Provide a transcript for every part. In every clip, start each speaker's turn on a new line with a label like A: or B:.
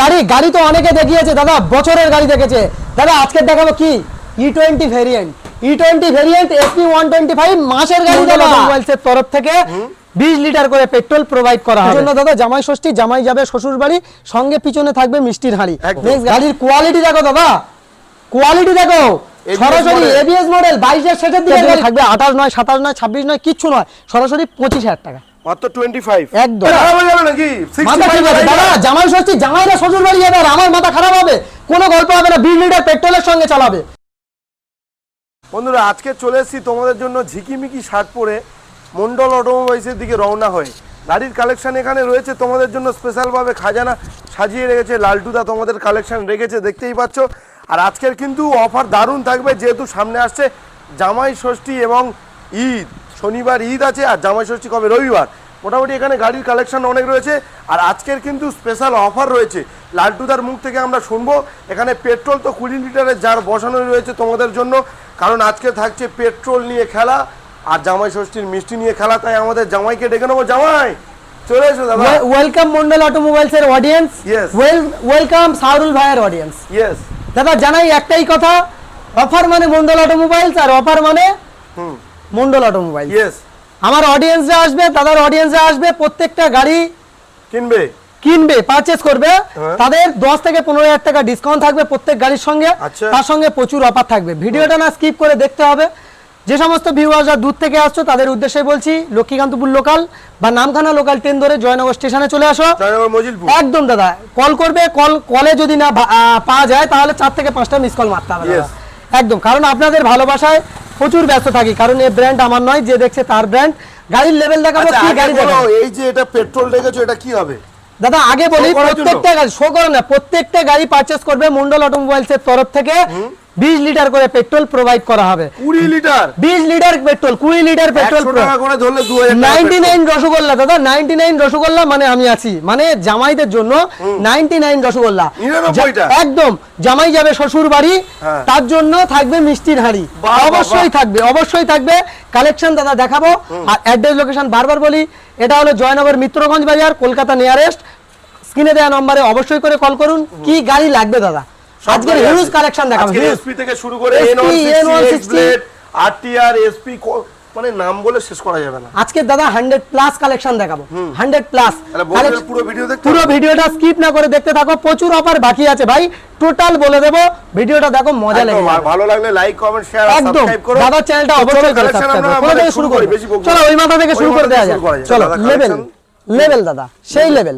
A: গাড়ি গাড়ি তো অনেকে দেখিয়েছে দাদা বছরের গাড়ি দেখেছে। দাদা আজকে দেখাবো কি? E twenty variant E twenty variant SP one twenty five মাসের গাড়ি দাদা। মোবাইলসের তরফ থেকে বিশ লিটার করে পেট্রোল প্রোভাইড করা হয় জন্য দাদা জামাই ষষ্ঠী জামাই যাবে শ্বশুর বাড়ি সঙ্গে পিছনে থাকবে মিষ্টির হাঁড়ি। গাড়ির কোয়ালিটি দেখো দাদা। কোয়ালিটি দেখো। সরাসরি। এবিএস মডেল বাইশের শেষের দিকে থাকবে আঠাশ নয় সাতাশ নয় ছাব্বিশ নয় কিচ্ছু নয়। সরাসরি পঁচিশ হাজার টাকা।
B: মাত্র টোয়েন্টি ফাইভ
A: একদম।
B: খারাপ যাবে নাকি?
A: মাথা ঠিক আছে দাদা জামাই ষষ্ঠী জামাইরা শ্বশুর বাড়ি যাবে আর আমার মাথা খারাপ হবে। কোনো গল্প হবে না লিটার পেট্রোলের সঙ্গে চালাবে।
B: বন্ধুরা আজকে চলে এসেছি তোমাদের জন্য ঝিকিমিকি শার্ট পরে মন্ডল অটোমোবাইলসের দিকে রওনা হয়ে। গাড়ির কালেকশন এখানে রয়েছে তোমাদের জন্য স্পেশালভাবে খাজানা সাজিয়ে রেখেছে লালটুদা তোমাদের কালেকশন রেখেছে দেখতেই পাচ্ছ। আর আজকের কিন্তু অফার দারুণ থাকবে যেহেতু সামনে আসছে জামাই ষষ্ঠী এবং ঈদ। শনিবার ঈদ আছে আর জামাই ষষ্ঠী কবে? রবিবার। মোটামুটি এখানে গাড়ির কালেকশন অনেক রয়েছে আর আজকের কিন্তু স্পেশাল অফার রয়েছে। লালটুদার মুখ থেকে আমরা শুনব। এখানে পেট্রোল তো কুড়ি লিটারের যার বসানো রয়েছে তোমাদের জন্য। কারণ আজকে থাকছে পেট্রোল নিয়ে খেলা আর জামাই ষষ্ঠীর মিষ্টি নিয়ে খেলা তাই আমাদের জামাইকে ডেকে নেব। জামাই চলে এসো দাদা।
A: ওয়েলকাম মন্ডল অটোমোবাইলস এর অডিয়েন্স. ওয়েলকাম সাউরুল ভাইয়ের অডিয়েন্স
B: ইয়েস
A: দাদা জানাই একটাই কথা অফার মানে মন্ডল অটোমোবাইলস আর অফার মানে
B: হুম।
A: মন্ডল অটোমোবাইলস
B: ইয়েস
A: আমার অডিয়েন্সরা আসবে দাদার অডিয়েন্সরা আসবে প্রত্যেকটা গাড়ি
B: কিনবে?
A: কিনবে পারচেস করবে।
B: হ্যাঁ।
A: তাদের দশ থেকে পনেরো হাজার টাকা ডিসকাউন্ট থাকবে প্রত্যেক গাড়ির সঙ্গে।
B: আচ্ছা।
A: তার সঙ্গে প্রচুর অফার থাকবে। ভিডিওটা না স্কিপ করে দেখতে হবে। যে সমস্ত ভিউয়ার্সরা দূর থেকে আসছো তাদের উদ্দেশ্যে বলছি লক্ষ্মীকান্তপুর লোকাল বা নামখানা লোকাল ট্রেন ধরে জয়নগর স্টেশনে চলে আসো। একদম দাদা কল করবে কল কলে যদি না পাওয়া যায় তাহলে চার থেকে পাঁচটা মিস কল মারতে হবে। একদম কারণ আপনাদের ভালোবাসায় প্রচুর ব্যস্ত থাকি কারণ এই ব্র্যান্ড আমার নয় যে দেখছে তার ব্র্যান্ড গাড়ির লেভেল দেখাবো
B: আচ্ছা,
A: কি গাড়ি দেখাবো?
B: এই যে এটা পেট্রোল দেখেছ এটা কি হবে?
A: দাদা আগে বলি? প্রত্যেকটা গাড়ি শো করো না প্রত্যেকটা গাড়ি পারচেস করবে মন্ডল অটোমোবাইলস এর তরফ থেকে। বিশ লিটার করে পেট্রোল প্রোভাইড করা হবে।
B: কুড়ি লিটার?
A: বিশ লিটার পেট্রোল কুড়ি লিটার পেট্রোল
B: একশো টাকা করে ধরলে দু হাজার
A: নাইনটি নাইন রসগোল্লা দাদা নাইনটি নাইন রসগোল্লা মানে আমি আছি। মানে জামাইদের জন্য নাইনটি নাইন রসগোল্লা।
B: 99 টা?
A: একদম জামাই যাবে শ্বশুর বাড়ি
B: হ্যাঁ।
A: তার জন্য থাকবে মিষ্টির হাঁড়ি। অবশ্যই থাকবে অবশ্যই থাকবে। কালেকশন দাদা দেখাবো। আর অ্যাড্রেস লোকেশন বারবার বলি এটা হলো জয়নগর মিত্রগঞ্জ বাজার কলকাতা নিয়ারেস্ট স্ক্রিনে দেওয়া নম্বরে অবশ্যই করে কল করুন। কি গাড়ি লাগবে দাদা? আজকের হিউজ কালেকশন দেখাবো
B: এসপি থেকে শুরু করে
A: SP,
B: N160,
A: N160,
B: X-Blade, RTR, SP কো- মানে নাম বলে শেষ করা যাবে না।
A: আজকে দাদা হান্ড্রেড প্লাস কালেকশন দেখাবো। হান্ড্রেড প্লাস
B: তাহলে পুরো ভিডিও দেখতে
A: পুরো ভিডিওটা স্কিপ না করে দেখতে থাকো প্রচুর অফার বাকি আছে ভাই। টোটাল বলে দেবো ভিডিওটা দেখো মজা লেগে
B: একদম, আর
A: যাবে।
B: ভালো লাগলে লাইক কমেন্ট শেয়ার
A: একদম।
B: সাবস্ক্রাইব করো।
A: দাদার চ্যানেলটা অবশ্যই করে সাবস্ক্রাইব করো। শুরু
B: করি,
A: চলো ওই মাথা থেকে শুরু করে দেওয়া যাক। চলো
B: দাদা,
A: লেভেল লেভেল দাদা সেই লেভেল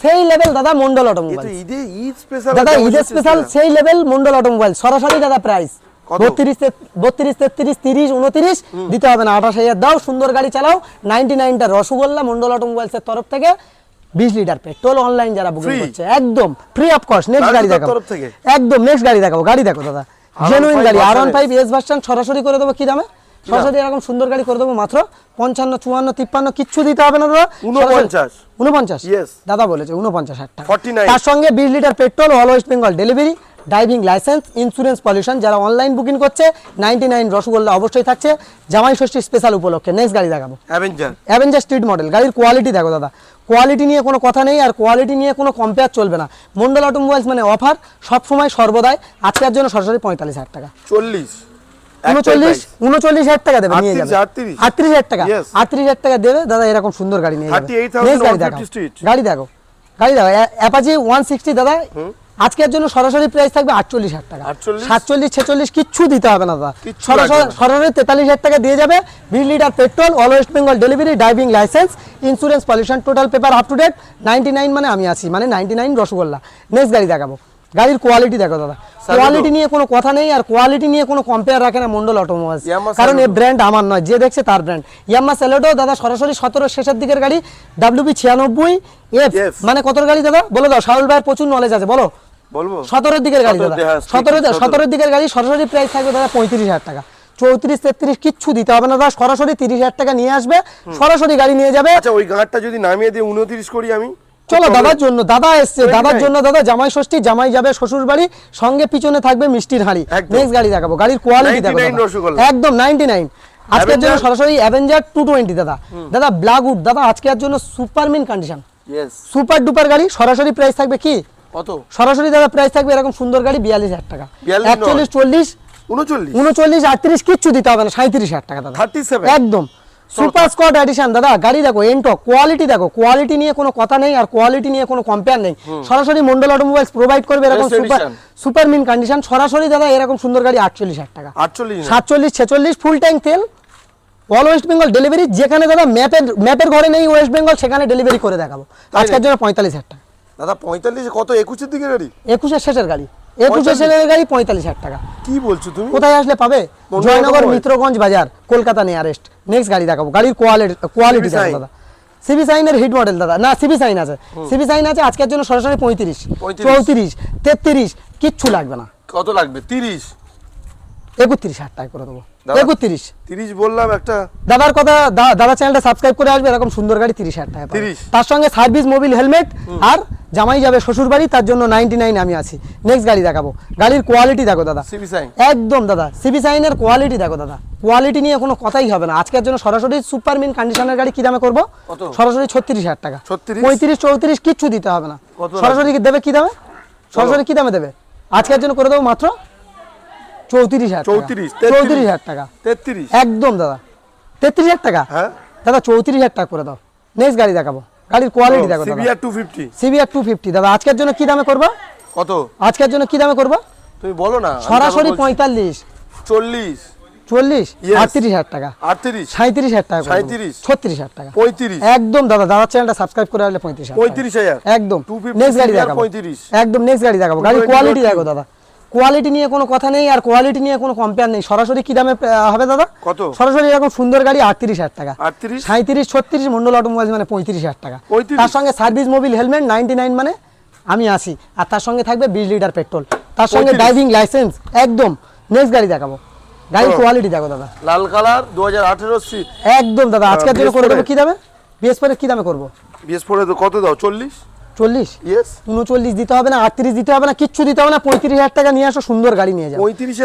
A: সেই লেভেল দাদা মন্ডল অটোমোবাইল
B: ঈদে ঈদ স্পেশাল
A: দাদা ঈদের স্পেশাল সেই লেভেল মন্ডল অটোমোবাইল সরাসরি দাদা প্রাইস? বত্রিশ বত্রিশ তেত্রিশ তিরিশ উনত্রিশ দিতে হবে না আঠাশ হাজার দাও সুন্দর গাড়ি চালাও। নাইনটি নাইনটা রসগোল্লা মন্ডল অটোমোবাইলস এর তরফ থেকে বিশ লিটার পেট্রোল অনলাইন যারা বুকিং করছে একদম ফ্রি অফ কস্ট নেক্সট গাড়ি দেখাবো
B: তরফ থেকে?
A: একদম নেক্সট গাড়ি দেখাবো গাড়ি দেখো দাদা। জেনুইন গাড়ি। আর ওয়ান ফাইভ এস ভার্সন সরাসরি করে দেবো কি দামে? সরাসরি এরকম সুন্দর গাড়ি করে দেবো মাত্র পঞ্চান্ন চুয়ান্ন তিপ্পান্ন কিচ্ছু দিতে হবে না দাদা। উনপঞ্চাশ দাদা বলেছে উনপঞ্চাশ হাজার টাকা। তার সঙ্গে বিশ litre petrol all West Bengal delivery driving licence insurance pollution যারা অনলাইন বুকিং করছে নাইনটি নাইন রসগোল্লা অবশ্যই থাকছে। জামাই ষষ্ঠী স্পেশাল উপলক্ষে। নেক্সট গাড়ি দেখাবো।
B: অ্যাভেঞ্জার
A: অ্যাভেঞ্জার স্ট্রিট মডেল গাড়ির কোয়ালিটি দেখো দাদা। কোয়ালিটি নিয়ে কোনো কথা নেই আর কোয়ালিটি নিয়ে কোনো কম্পেয়ার চলবে না। মন্ডল অটোমোবাইলস মানে অফার সবসময় সর্বদাই। আজকের জন্য সরাসরি পঁয়তাল্লিশ হাজার টাকা।
B: চল্লিশ।
A: উনচল্লিশ উনচল্লিশ হাজার টাকা দেবে নিয়ে যাবে।
B: 38, 38
A: আটত্রিশ হাজার টাকা আটত্রিশ হাজার টাকা দেবে দাদা এরকম সুন্দর গাড়ি নিয়ে যাবে। গাড়ি দেখো গাড়ি দেখো গাড়ি দেখো অ্যাপাচি ওয়ান সিক্সটি দাদা আজকের জন্য সরাসরি প্রাইস থাকবে আটচল্লিশ হাজার টাকা। সাতচল্লিশ ছেচল্লিশ কিচ্ছু দিতে হবে না দাদা। সরাসরি তেতাল্লিশ হাজার টাকা দিয়ে যাবে। বিশ litre petrol all West Bengal delivery driving licence insurance pollution total paper up to date ninety nine মানে আমি আছি মানে নাইনটি নাইন রসগোল্লা। নেক্সট গাড়ি দেখাবো। গাড়ির কোয়ালিটি দেখো দাদা। কোয়ালিটি নিয়ে কোনো কথা নেই আর কোয়ালিটি নিয়ে কোনো কম্পেয়ার রাখে না মন্ডল অটোমোবাইলস কারণ এই ব্র্যান্ড আমার নয় যে দেখছে তার ব্র্যান্ড ইয়াম্মা সেলেটো দাদা সরাসরি সতেরো শেষের দিকের গাড়ি ডাব্লিউবি ছিয়ানব্বই এফ মানে কত গাড়ি দাদা? বলে দাও শাহুল ভাইয়ের প্রচুর নলেজ আছে বলো।
B: বলব?
A: সতেরোর দিকের গাড়ি দাদা। সতেরো
B: সতেরো।
A: সতেরোর দিকের গাড়ি সরাসরি প্রাইস থাকবে দাদা পঁয়ত্রিশ হাজার টাকা। চৌত্রিশ তেত্রিশ কিচ্ছু দিতে হবে না দাদা সরাসরি তিরিশ হাজার টাকা নিয়ে আসবে। সরাসরি গাড়ি নিয়ে যাবে।
B: আচ্ছা ওই গাঁটটা যদি নামিয়ে দিয়ে উনত্রিশ করি আমি?
A: চলো দাদার জন্য দাদা এসছে দাদার জন্য দাদা জামাই ষষ্ঠী জামাই যাবে শ্বশুর বাড়ি সঙ্গে পিছনে থাকবে মিষ্টির হাঁড়ি। নেক্সট গাড়ি দেখাবো গাড়ির কোয়ালিটি দেখো
B: 99
A: দাদা।
B: রসগোল্লা।
A: একদম নাইনটি নাইন আজকের জন্য সরাসরি অ্যাভেঞ্জার টু টোয়েন্টি দাদা। দাদা ব্ল্যাকউড দাদা আজকের জন্য সুপারমিন কন্ডিশন সুপার ডুপার গাড়ি সরাসরি প্রাইস থাকবে কি?
B: কত?
A: সরাসরি দাদা প্রাইস থাকবে এরকম সুন্দর গাড়ি বিয়াল্লিশ হাজার টাকা। একচল্লিশ চল্লিশ
B: উনচল্লিশ।
A: উনচল্লিশ আটত্রিশ কিচ্ছু দিতে হবে না সাঁত্রিশ হাজার টাকা দাদা। একদম। সুপার স্কট এডিশন দাদা গাড়ি দেখো এন্টো কোয়ালিটি দেখো কোয়ালিটি নিয়ে কোনো কথা নেই আর কোয়ালিটি নিয়ে কোনো কম্পেয়ার নেই। সরাসরি মন্ডল অটোমোবাইলস প্রোভাইড করবে এরকম সুপার সুপার মিন কন্ডিশন সরাসরি দাদা এরকম সুন্দর গাড়ি আটচল্লিশ হাজার টাকা।
B: আটচল্লিশ
A: সাতচল্লিশ ছেচল্লিশ ফুল ট্যাঙ্ক তেল। অল ওয়েস্ট বেঙ্গল ডেলিভারি যেখানে দাদা ম্যাপের ম্যাপের ঘরে নেই ওয়েস্ট বেঙ্গল সেখানে ডেলিভারি করে দেখাবো। আজকের জন্য পঁয়তাল্লিশ হাজার টাকা।
B: দাদা পঁয়তাল্লিশ কত? একুশের দিকে গাড়ি?
A: একুশের শেষের গাড়ি। একুশের সেলের গাড়ি পঁয়তাল্লিশ হাজার টাকা।
B: কি বলছো তুমি?
A: কোথায় আসলে পাবে? জয়নগর মিত্রগঞ্জ বাজার কলকাতা নিয়ারেস্ট নেক্সট গাড়ি দেখাবো। গাড়ির কোয়ালিটি কোয়ালিটি দাদা। সিবি সাইনের হিট মডেল দাদা। না সিবি সাইন আছে। সিবি সাইন আছে আজকের জন্য সরাসরি পঁয়ত্রিশ। চৌত্রিশ তেত্রিশ কিচ্ছু লাগবে না।
B: কত লাগবে? তিরিশ।
A: একত্রিশ হাজার টাকা করে দেবো। একত্রিশ।
B: তিরিশ বললাম একটা
A: দাদার কথা দাদা চ্যানেলটা সাবস্ক্রাইব করে আসবে এরকম সুন্দর গাড়ি তিরিশ হাজার টাকা তার সঙ্গে সার্ভিস মোবিল হেলমেট আর জামাই যাবে শ্বশুর বাড়ি তার জন্য নাইনটি নাইন আমি আছি। নেক্সট গাড়ি দেখাবো। গাড়ির কোয়ালিটি দেখো দাদা। একদম দাদা। সিবি সাইনের কোয়ালিটি দেখো দাদা। কোয়ালিটি নিয়ে কোনো কথাই হবে না। আজকের জন্য সরাসরি সুপার মিন কন্ডিশনের গাড়ি কি দামে করব? সরাসরি ছত্রিশ হাজার টাকা। পঁয়ত্রিশ চৌত্রিশ কিচ্ছু দিতে হবে না। সরাসরি দেবে কি দামে? সরাসরি কি দামে দেবে? আজকের জন্য করে দেবো মাত্র চৌত্রিশ হাজার টাকা।
B: 34,
A: চৌত্রিশ হাজার টাকা।
B: তেত্রিশ।
A: একদম দাদা। তেত্রিশ হাজার টাকা?
B: হ্যাঁ।
A: দাদা চৌত্রিশ হাজার টাকা করে দাও। নেক্সট গাড়ি দেখাবো। গাড়ির কোয়ালিটি দেখো
B: CBR two fifty
A: CBR two fifty দাদা আজকের জন্য কি দামে করব?
B: কত?
A: আজকের জন্য কি দামে করব?
B: তুমি বলো না
A: সরাসরি পঁয়তাল্লিশ।
B: চল্লিশ।
A: চল্লিশ? আটত্রিশ হাজার টাকা।
B: আটত্রিশ।
A: সাঁত্রিশ হাজার টাকা করে দেবো।
B: 37
A: ছত্রিশ হাজার টাকা।
B: পঁয়ত্রিশ।
A: একদম দাদা দাদার চ্যানেলটা সাবস্ক্রাইব করে আসলে পঁয়ত্রিশ
B: পঁয়ত্রিশ হাজার।
A: একদম। নেক্সট গাড়ি দেখাবো। একদম নেক্সট গাড়ি দেখাবো। গাড়ির কোয়ালিটি দেখো দাদা। কোয়ালিটি নিয়ে কোনো কথা নেই আর কোয়ালিটি নিয়ে কোনো কম্পেয়ার নেই। সরাসরি কি দামে হবে দাদা?
B: কত?
A: সরাসরি এরকম সুন্দর গাড়ি আটত্রিশ হাজার টাকা।
B: আটত্রিশ?
A: সাঁত্রিশ ছত্রিশ মন্ডল অটোমোবাইল মানে পঁয়ত্রিশ হাজার টাকা। তার সঙ্গে service mobil helmet ninety nine মানে আমি আসি আর তার সঙ্গে থাকবে বিশ লিটার পেট্রোল তার সঙ্গে ড্রাইভিং লাইসেন্স একদম। নেক্সট গাড়ি দেখাবো। গাড়ির কোয়ালিটি দেখো দাদা।
B: লাল কালার দু হাজার আঠেরো
A: একদম দাদা আজকের জন্য করে দেবো কি দামে? বিএস পরে কি দামে করব?
B: বিএস ফোরে কত দাও? চল্লিশ?
A: চল্লিশ?
B: ইয়েস
A: উনচল্লিশ দিতে হবে না আটত্রিশ দিতে হবে না কিচ্ছু দিতে হবে না পঁয়ত্রিশ হাজার টাকা নিয়ে আসো সুন্দর গাড়ি নিয়ে যাও।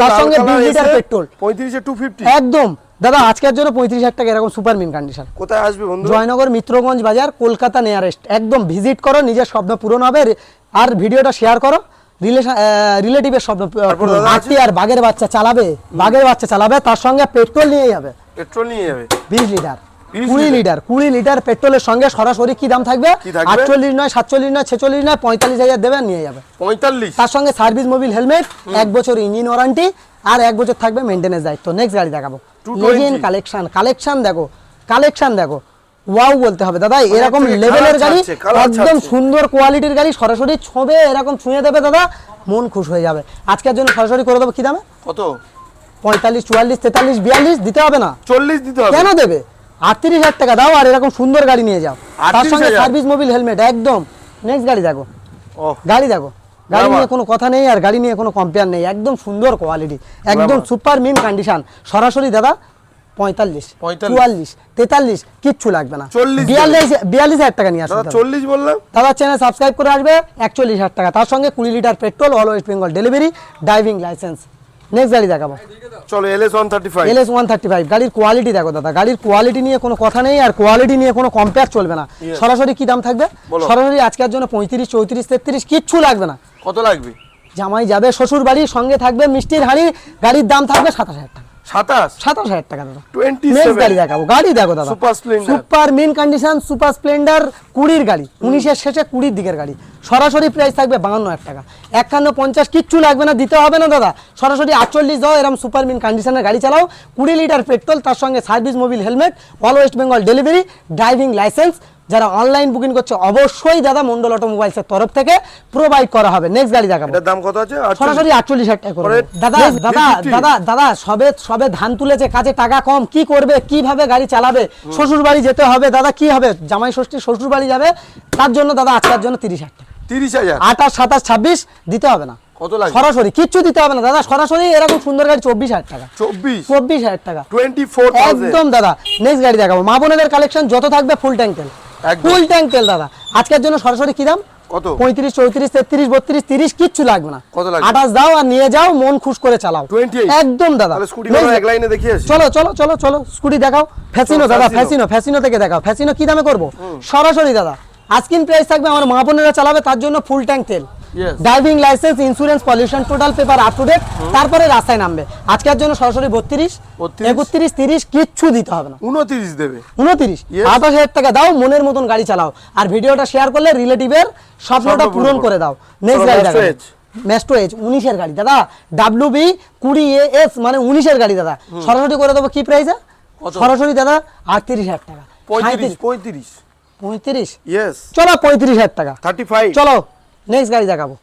A: তার সঙ্গে বিশ লিটার পেট্রোল।
B: পঁয়ত্রিশে টু ফিফটি
A: একদম। দাদা আজকের জন্য পঁয়ত্রিশ হাজার টাকা এরকম সুপার মিন কন্ডিশন
B: কোথায় আসবে বন্ধু?
A: জয়নগর মিত্রগঞ্জ বাজার কলকাতা নিয়ারেস্ট একদম ভিজিট করো নিজের স্বপ্ন পূরণ হবে। আর ভিডিওটা শেয়ার করো। রিলেশন রিলেটিভের স্বপ্ন? আটটি আর বাঘের বাচ্চা চালাবে বাঘের বাচ্চা চালাবে তার সঙ্গে পেট্রোল নিয়ে যাবে।
B: পেট্রোল নিয়ে যাবে।
A: বিশ লিটার।
B: 20
A: কুড়ি
B: লিটার।
A: কুড়ি লিটার পেট্রোলের সঙ্গে সরাসরি কি দাম থাকবে? আটচল্লিশ নয় সাতচল্লিশ নয় ছেচল্লিশ নয় পঁয়তাল্লিশ হাজার দেবে নিয়ে যাবে।
B: পঁয়তাল্লিশ।
A: তার সঙ্গে সার্ভিস মোবিল হেলমেট এক বছর ইঞ্জিন ওয়ারান্টি আর এক বছর থাকবে মেনটেন্যান্স দায়িত্ব। নেক্সট গাড়ি দেখাবো।
B: 220
A: লেজেন্ড কালেকশন কালেকশন দেখো কালেকশন দেখো। ওয়াও বলতে হবে। দাদা এরকম লেভেলের গাড়ি একদম সুন্দর কোয়ালিটির গাড়ি সরাসরি ছবে এরকম ছুঁয়ে দেবে দাদা মন খুশ হয়ে যাবে। আজকের জন্য সরাসরি করে দেবো কি দামে?
B: কত?
A: পঁয়তাল্লিশ চুয়াল্লিশ তেতাল্লিশ বিয়াল্লিশ দিতে হবে না?
B: চল্লিশ দিতে হবে।
A: কেন দেবে? আটত্রিশ হাজার টাকা দাও আর এরকম সুন্দর গাড়ি নিয়ে যাও। তার সঙ্গে সার্ভিস মোবিল হেলমেট একদম। নেক্সট গাড়ি দেখো। গাড়ি দেখো। গাড়ি নিয়ে কোনো কথা নেই আর গাড়ি নিয়ে কোনো কম্পেয়ার নেই। একদম সুন্দর কোয়ালিটি একদম সুপার মিন কন্ডিশন সরাসরি দাদা পঁয়তাল্লিশ চুয়াল্লিশ তেতাল্লিশ কিচ্ছু লাগবে না।
B: 40
A: বিয়াল্লিশ বিয়াল্লিশ হাজার টাকা নিয়ে আসবে
B: চল্লিশ বললাম।
A: দাদা চ্যানেল সাবস্ক্রাইব করে আসবে। একচল্লিশ হাজার টাকা। তার সঙ্গে কুড়ি litre petrol all West Bengal delivery driving licence next গাড়ি দেখাবো।
B: চলো LS one thirty five
A: LS one thirty five গাড়ির কোয়ালিটি দেখো দাদা। গাড়ির কোয়ালিটি নিয়ে কোনো কথা নেই আর কোয়ালিটি নিয়ে কোনো কম্পেয়ার চলবে না। সরাসরি কি দাম থাকবে? সরাসরি আজকের জন্য পঁয়ত্রিশ চৌত্রিশ তেত্রিশ কিচ্ছু লাগবে না।
B: কত লাগবে?
A: জামাই যাবে শ্বশুর বাড়ির সঙ্গে থাকবে মিষ্টির হাড়ি গাড়ির দাম থাকবে সাতাশ হাজার টাকা।
B: সাতাশ?
A: সাতাশ হাজার টাকা দাদা।
B: টোয়েন্টি
A: গাড়ি দেখাবো গাড়ি দেখো দাদা।
B: Super Splendor।
A: Super main condition super Splendor কুড়ির গাড়ি উনিশের শেষে কুড়ির দিকের গাড়ি। সরাসরি প্রাইস থাকবে বাহান্ন হাজার টাকা। একান্ন পঞ্চাশ কিচ্ছু লাগবে না দিতে হবে না দাদা। সরাসরি আটচল্লিশ দাও এরকম সুপার মিন কন্ডিশনের গাড়ি চালাও। কুড়ি লিটার পেট্রোল তার সঙ্গে service mobil helmet all West Bengal delivery driving licence যারা অনলাইন বুকিং করছে অবশ্যই দাদা মন্ডল অটোমোবাইলসের তরফ থেকে প্রোভাইড করা হবে। নেক্সট গাড়ি দেখাবো।
B: এটার দাম কত আছে?
A: সরাসরি আটচল্লিশ হাজার টাকা করে। দাদা দাদা দাদা দাদা সবে সবে ধান তুলেছে কাজে টাকা কম কি করবে কীভাবে গাড়ি চালাবে? শ্বশুর বাড়ি যেতে হবে দাদা কি হবে? জামাই ষষ্ঠী শ্বশুর বাড়ি যাবে তার জন্য দাদা আজকের জন্য তিরিশ হাজার টাকা।
B: তিরিশ হাজার?
A: আঠাশ সাতাশ ছাব্বিশ দিতে হবে না। সরাসরি কিচ্ছু দিতে হবে না দাদা সরাসরি এরকম সুন্দর গাড়ি চব্বিশ হাজার টাকা।
B: চব্বিশ?
A: চব্বিশ হাজার টাকা। একদম দাদা। নেক্সট গাড়ি দেখাবো। মা বোনেদের কালেকশন যত থাকবে ফুল ট্যাঙ্ক তেল।
B: একদম।
A: ফুল ট্যাঙ্ক তেল দাদা। আজকের জন্য সরাসরি কি দাম?
B: কত?
A: পঁয়ত্রিশ চৌত্রিশ তেত্রিশ বত্রিশ তিরিশ কিচ্ছু লাগবে না।
B: কত লাগবে?
A: আঠাশ দাও আর নিয়ে যাও মন খুশ করে চালাও। একদম দাদা। চলো চলো চলো চলো স্কুটি দেখাও। ফ্যাসিনো দাদা ফ্যাসিনো ফ্যাসিনো থেকে দেখাও। ফ্যাসিনো কি দামে করব? সরাসরি দাদা। আজকিন প্রাইস থাকবে আমার মা বোনেরা চালাবে তার জন্য ফুল ট্যাঙ্ক তেল. Driving licence insurance pollution total paper up to date তারপরে রাস্তায় নামবে। আজকের জন্য সরাসরি বত্রিশ
B: 32,
A: একত্রিশ তিরিশ কিচ্ছু দিতে হবে না।
B: উনত্রিশ দেবে।
A: উনত্রিশ. আঠাশ হাজার টাকা দাও মনের মতন গাড়ি চালাও। আর ভিডিওটা শেয়ার করলে রিলেটিভের স্বপ্নটা পূরণ করে দাও। নেক্সট গাড়ি। ম্যাস্টো এজ উনিশের গাড়ি। দাদা ডাব্লিউ বি কুড়ি এ এস মানে উনিশের গাড়ি দাদা। সরাসরি করে দেবো কি প্রাইসে সরাসরি দাদা আটত্রিশ হাজার টাকা।
B: পঁয়ত্রিশ পঁয়ত্রিশ।
A: পঁয়ত্রিশ? চলো পঁয়ত্রিশ হাজার টাকা।
B: থার্টি ফাইভ
A: চলো। নেক্সট গাড়ি দেখাবো।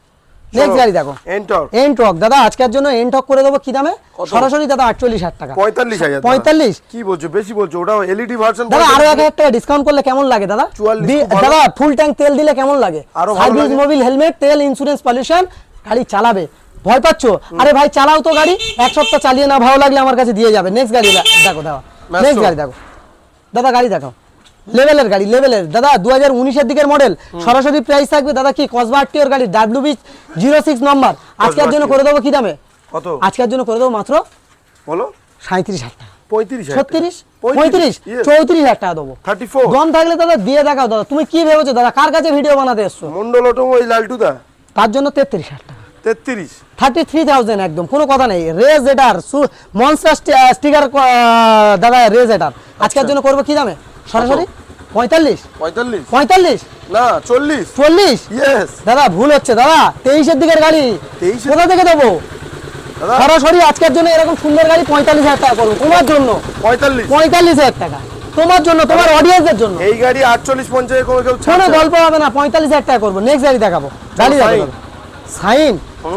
A: নেক্সট গাড়ি দেখো।
B: এন্টার
A: এন টক দাদা আজকের জন্য এন টক করে দেবো কি দামে? সরাসরি দাদা আটচল্লিশ হাজার টাকা।
B: পঁয়তাল্লিশ হাজার।
A: পঁয়তাল্লিশ?
B: কি বলছো? বেশি বলছো? ওটা এলইডি ভার্সন
A: দাদা আরও এক হাজার টাকা ডিসকাউন্ট করলে কেমন লাগে দাদা?
B: 44
A: দি-
B: খুব ভালো।
A: দাদা ফুল ট্যাঙ্ক তেল দিলে কেমন লাগে? সার্ভিস মোবিল হেলমেট তেল ইন্স্যুরেন্স পলিউশন গাড়ি চালাবে। ভয় পাচ্ছ? আরে ভাই চালাও তো গাড়ি। এক সপ্তাহ চালিয়ে না ভালো লাগলে আমার কাছে দিয়ে যাবে। নেক্সট গাড়ি দেখো দাদা নেক্সট গাড়ি দেখো। দাদা গাড়ি দেখো লেভেলের গাড়ি লেভেলের। দাদা দু হাজার উনিশের দিকের মডেল সরাসরি প্রাইস থাকবে দাদা কি? কসবা আটটিওর গাড়ি W B zero six number আজকের জন্য করে দেবো কি দামে?
B: কত?
A: আজকের জন্য করে দেবো মাত্র
B: বলো।
A: সাঁত্রিশ হাজার টাকা।
B: পঁয়ত্রিশ
A: ছত্রিশ? পঁয়ত্রিশ চৌত্রিশ হাজার টাকা দেবো।
B: থার্টি ফোর
A: দম থাকলে দাদা দিয়ে দেখাও দাদা তুমি কি ভেবেছো দাদা? কার কাছে ভিডিও বানাতে এসছো?
B: মন্ডল অটোমোবাইল লালটুদা
A: তার জন্য তেত্রিশ হাজার টাকা।
B: তেত্রিশ।
A: থার্টি থ্রি থাউজেন্ড একদম কোনো কথা নেই। রেজ এটার মনস্টার স্টিকার দাদা রেজ এটার আজকের জন্য করব কি দামে? সরাসরি? পঁয়তাল্লিশ?
B: পঁয়তাল্লিশ।
A: পঁয়তাল্লিশ?
B: না চল্লিশ।
A: চল্লিশ?
B: ইয়েস
A: দাদা ভুল হচ্ছে দাদা। তেইশের দিকের গাড়ি।
B: 23
A: কোথা থেকে দেবো?
B: দাদা।
A: সরাসরি আজকের জন্য এরকম সুন্দর গাড়ি পঁয়তাল্লিশ হাজার টাকা করব তোমার জন্য।
B: পঁয়তাল্লিশ।
A: পঁয়তাল্লিশ হাজার টাকা। তোমার জন্য তোমার অডিয়েন্সের জন্য।
B: এই গাড়ি আটচল্লিশ পঞ্চাশে কোনো কেউ
A: কোনো। গল্প হবে না। পঁয়তাল্লিশ হাজার টাকা করব। নেক্সট গাড়ি দেখাবো। গাড়ি। দেখাবো। সাইন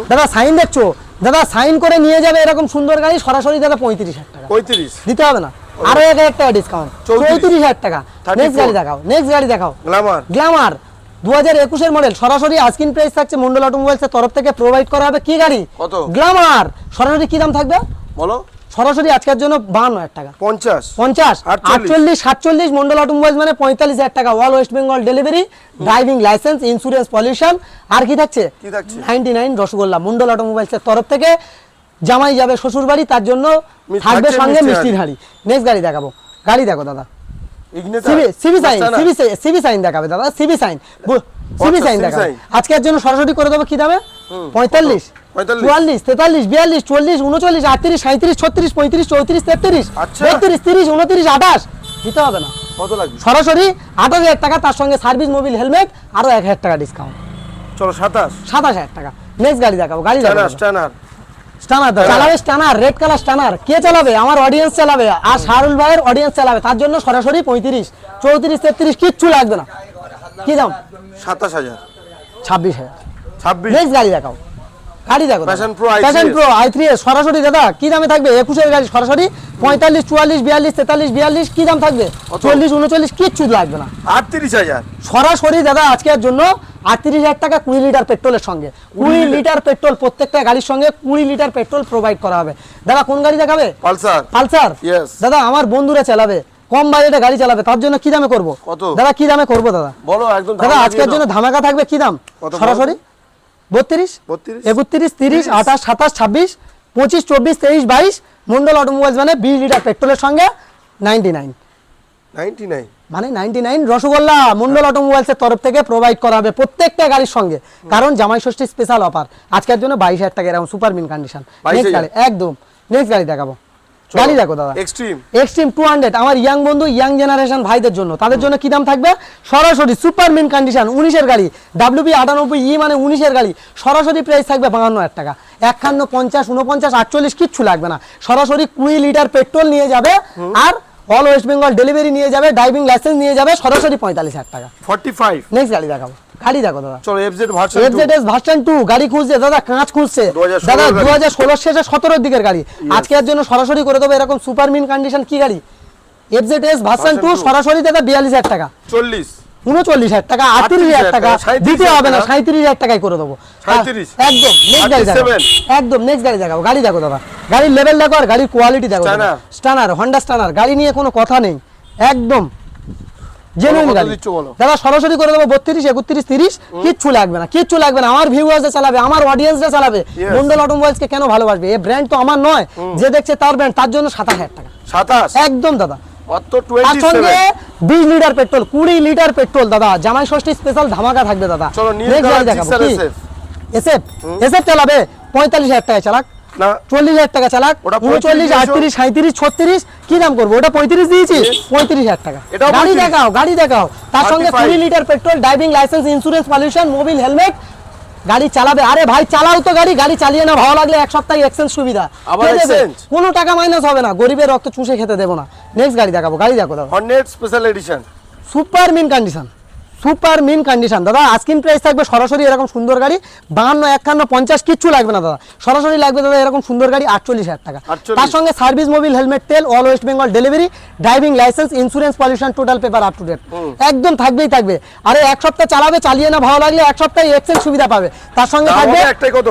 A: দাদা সাইন দেখছ? দাদা সাইন করে নিয়ে যাবে এরকম সুন্দর গাড়ি। সরাসরি দাদা পঁয়ত্রিশ হাজার টাকা।
B: পঁয়ত্রিশ।
A: দিতে হবে না। আরও এক হাজার টাকা ডিসকাউন্ট
B: চৌত্রিশ।
A: হাজার টাকা। নেক্সট গাড়ি দেখাও নেক্সট গাড়ি দেখাও।
B: গ্লামার
A: দু হাজার একুশের মডেল সরাসরি আস্কিন প্রাইস থাকছে মন্ডল তরফ থেকে। প্রোভাইড করা হবে কি গাড়ি?
B: কত?
A: গ্ল্যামার সরাসরি কি দাম থাকবে?
B: বলো।
A: সরাসরি আজকের জন্য বাহান্ন হাজার টাকা।
B: পঞ্চাশ।
A: পঞ্চাশ।
B: আটচল্লিশ।
A: সাতচল্লিশ মন্ডল অটোমোবাইল মানে পঁয়তাল্লিশ হাজার টাকা। All West Bengal delivery driving licence insurance pollution আর কি থাকছে?
B: কি থাকছে?
A: নাইনটি নাইন রসগোল্লা মন্ডল অটোমোবাইলসের তরফ থেকে। জামাই যাবে শ্বশুর বাড়ি তার জন্য থাকবে সঙ্গে
B: মিষ্টি
A: মিষ্টি হাঁড়ি। নেক্সট গাড়ি দেখাবো। গাড়ি দেখো দাদা। CB CB Shine CB CB Shine দেখাবে দাদা সিবি সাইন সিবি সাইন দেখাবে। আজকের জন্য সরাসরি করে দেবো কি দামে? পঁয়তাল্লিশ।
B: পঁয়তাল্লিশ।
A: চুয়াল্লিশ তেতাল্লিশ বিয়াল্লিশ চল্লিশ উনচল্লিশ আটত্রিশ সাঁত্রিশ ছত্রিশ পঁয়ত্রিশ চৌত্রিশ তেত্রিশ
B: আচ্ছা।
A: বত্রিশ তিরিশ উনত্রিশ আঠাশ। দিতে হবে না।
B: কত লাগবে?
A: সরাসরি আঠাশ হাজার টাকা তার সঙ্গে সার্ভিস মোবিল হেলমেট আরও এক হাজার টাকা ডিসকাউন্ট
B: চলো সাতাশ।
A: সাতাশ হাজার টাকা। নেক্সট গাড়ি দেখাবো গাড়ি দেখাবো।
B: স্টানার
A: চালাবে স্টানার রেড কালার স্টানার কে চালাবে? আমার অডিয়েন্স চালাবে। আর শাহরুল ভাইয়ের অডিয়েন্স চালাবে। তার জন্য সরাসরি পঁয়ত্রিশ চৌত্রিশ তেত্রিশ কিচ্ছু লাগবে না। কি দাম?
B: সাতাশ হাজার।
A: ছাব্বিশ হাজার।
B: ছাব্বিশ।
A: গাড়ি দেখাও। গাড়ি দেখো
B: Passion Pro i3s
A: Passion Pro I three সরাসরি দাদা কি দামে থাকবে? একুশের গাড়ি সরাসরি? পঁয়তাল্লিশ চুয়াল্লিশ বিয়াল্লিশ তেতাল্লিশ বিয়াল্লিশ কি দাম থাকবে? চল্লিশ উনচল্লিশ কিচ্ছু লাগবে না।
B: আটত্রিশ হাজার।
A: সরাসরি দাদা আজকের জন্য আটত্রিশ হাজার টাকা কুড়ি লিটার পেট্রোলের সঙ্গে। কুড়ি লিটার পেট্রোল প্রত্যেকটা গাড়ির সঙ্গে কুড়ি লিটার পেট্রোল প্রোভাইড করা হবে। দাদা কোন গাড়ি দেখাবে?
B: পালসার।
A: পালসার? দাদা আমার বন্ধুরা চালাবে। কম বাজেটে গাড়ি চালাবে তার জন্য কি দামে করব? দাদা কি দামে করব দাদা?
B: বলো একদম
A: দাদা আজকের জন্য ধামাকা থাকবে কি দাম? সরাসরি? বত্রিশ
B: 32?
A: একত্রিশ তিরিশ আঠাশ সাতাশ ছাব্বিশ পঁচিশ চব্বিশ তেইশ বাইশ মন্ডল অটোমোবাইলস মানে বিশ লিটার পেট্রোলের সঙ্গে নাইনটি নাইন
B: 99
A: মানে নাইনটি নাইন রসগোল্লা মন্ডল অটোমোবাইলসের তরফ থেকে প্রোভাইড করা হবে প্রত্যেকটা গাড়ির সঙ্গে। কারণ জামাই ষষ্ঠী স্পেশাল অফার আজকের জন্য বাইশ হাজার টাকা এরকম সুপার মিন কন্ডিশন
B: 22,000
A: নেক্সট গাড়ি একদম। নেক্সট গাড়ি দেখাবো। গাড়ি দেখো দাদা।
B: এক্সট্রিম
A: এক্সট্রিম টু হান্ড্রেড আমার ইয়াং বন্ধু ইয়াং জেনারেশন ভাইদের জন্য। তাদের জন্য কি দাম থাকবে? সরাসরি সুপার মিন কন্ডিশন উনিশের গাড়ি ডাব্লিউবি আটানব্বই ই মানে উনিশের গাড়ি সরাসরি প্রাইস থাকবে বাহান্ন হাজার টাকা। একান্ন পঞ্চাশ উনপঞ্চাশ আটচল্লিশ কিচ্ছু লাগবে না। সরাসরি কুড়ি লিটার পেট্রোল নিয়ে যাবে। আর অল ওয়েস্ট বেঙ্গল ডেলিভারি নিয়ে যাবে ড্রাইভিং লাইসেন্স নিয়ে যাবে সরাসরি পঁয়তাল্লিশ হাজার টাকা।
B: 45
A: নেক্সট গাড়ি দেখাবো। গাড়ি দেখো দাদা।
B: চলো FZ version
A: FZS version two গাড়ি খুঁজছে দাদা কাঁচ খুঁজছে। দাদা
B: গাড়ি।
A: দু হাজার ষোলোর শেষে সতেরোর দিকের গাড়ি। আজকের জন্য সরাসরি করে দেবো এরকম সুপার মিন কন্ডিশন কি গাড়ি? FZS version two. সরাসরি দাদা বিয়াল্লিশ হাজার টাকা।
B: 40
A: উনচল্লিশ হাজার টাকা আটত্রিশ হাজার টাকা দিতে হবে না সাঁত্রিশ হাজার টাকায় করে দেবো। একদম নেক্সট গাড়ি দেখো
B: 37
A: একদম নেক্সট গাড়ি দেখাবো গাড়ি দেখো দাদা। গাড়ির লেভেল দেখো আর গাড়ির কোয়ালিটি দেখো স্টানার হন্ডা স্টানার গাড়ি নিয়ে কোনো কথা নেই। একদম জেনুইন গাড়ি। দাদা সরাসরি করে দেবো বত্রিশ একত্রিশ তিরিশ কিচ্ছু লাগবে না কিচ্ছু লাগবে না। আমার ভিউয়ার্সে চালাবে আমার অডিয়েন্সরা চালাবে।
B: Yes.
A: মন্ডল অটোমোবাইলসকে কেন ভালোবাসবে? এই ব্র্যান্ড তো আমার নয়। যে দেখছে তার ব্র্যান্ড তার জন্য সাতাশ হাজার টাকা।
B: 27
A: একদম দাদা। সঙ্গে বিশ লিটার পেট্রোল কুড়ি লিটার পেট্রোল দাদা। জামাই ষষ্ঠী স্পেশাল ধামাকা থাকবে দাদা।
B: এসএফ
A: এসএফ চালাবে পঁয়তাল্লিশ হাজার টাকা চালাক।
B: না।
A: চল্লিশ হাজার টাকা চালাক। উনচল্লিশ
B: 35
A: আটত্রিশ সাঁত্রিশ ছত্রিশ। কি দাম করব? ওটা পঁয়ত্রিশ দিয়েছি? পঁয়ত্রিশ হাজার টাকা। গাড়ি দেখাও গাড়ি দেখাও। তার সঙ্গে
B: 35
A: কুড়ি litre petrol driving licence insurance pollution mobil helmet গাড়ি চালাবে। আরে ভাই চালাও তো গাড়ি গাড়ি চালিয়ে না ভালো লাগলে এক সপ্তাহে এক্সচেঞ্জ সুবিধা। কোনো টাকা মাইনাস হবে না। গরিবের রক্ত চুষে খেতে দেবো না। নেক্সট গাড়ি দেখাবো গাড়ি দেখো দাদা
B: Hornet special edition
A: super mint condition super mint condition দাদা আস্কিন প্রাইস থাকবে সরাসরি এরকম সুন্দর গাড়ি বাহান্ন একান্ন পঞ্চাশ কিচ্ছু লাগবে না দাদা। সরাসরি লাগবে দাদা এরকম সুন্দর গাড়ি আটচল্লিশ হাজার টাকা। তার সঙ্গে সার্ভিস মোবিল হেলমেট তেল all West Bengal delivery driving licence insurance pollution total paper up to date একদম থাকবেই থাকবে। আরে এক সপ্তাহ চালাবে চালিয়ে না ভালো লাগলে এক সপ্তাহে এক্সচেঞ্জ সুবিধা পাবে। তার সঙ্গে থাকবে
B: একটাই কত?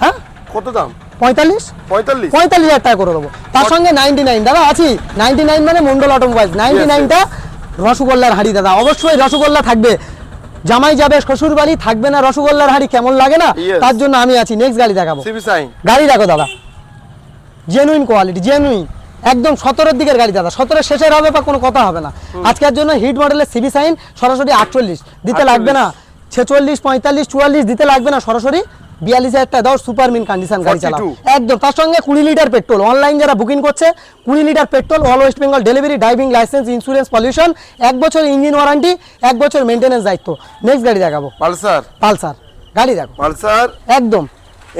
A: হ্যাঁ?
B: কত দাম?
A: পঁয়তাল্লিশ।
B: পঁয়তাল্লিশ।
A: পঁয়তাল্লিশ হাজার টাকা করে দেবো। তার সঙ্গে নাইনটি নাইন দাদা আছি। নাইনটি নাইন মানে মন্ডল অটোমোবাইলস নাইনটি নাইনটা রসগোল্লার হাড়ি দাদা। অবশ্যই রসগোল্লা থাকবে। জামাই যাবে শ্বশুর বাড়ি থাকবে না রসগোল্লার হাড়ি কেমন লাগে না? তার জন্য আমি আছি। নেক্সট গাড়ি দেখাবো। গাড়ি দেখো দাদা। জেনুইন কোয়ালিটি জেনুইন একদম সতেরোর দিকের গাড়ি দাদা। সতেরো শেষের হবে বা কোনো কথা হবে না। আজকের জন্য হিট মডেলের সিবি সাইন সরাসরি আটচল্লিশ। দিতে লাগবে না। ছেচল্লিশ পঁয়তাল্লিশ চুয়াল্লিশ দিতে লাগবে না সরাসরি। বিয়াল্লিশ হাজার টাকা দাও সুপার মিন কন্ডিশন গাড়ি চালাও। একদম তার সঙ্গে কুড়ি লিটার পেট্রোল। অনলাইন যারা বুকিং করছে কুড়ি litre petrol all West Bengal delivery driving licence insurance pollution এক বছর ইঞ্জিন ওয়ারান্টি এক বছর মেনটেন্যান্স দায়িত্ব। নেক্সট গাড়ি দেখাবো।
B: পালসার।
A: পালসার। গাড়ি দেখো।
B: পালসার।
A: একদম।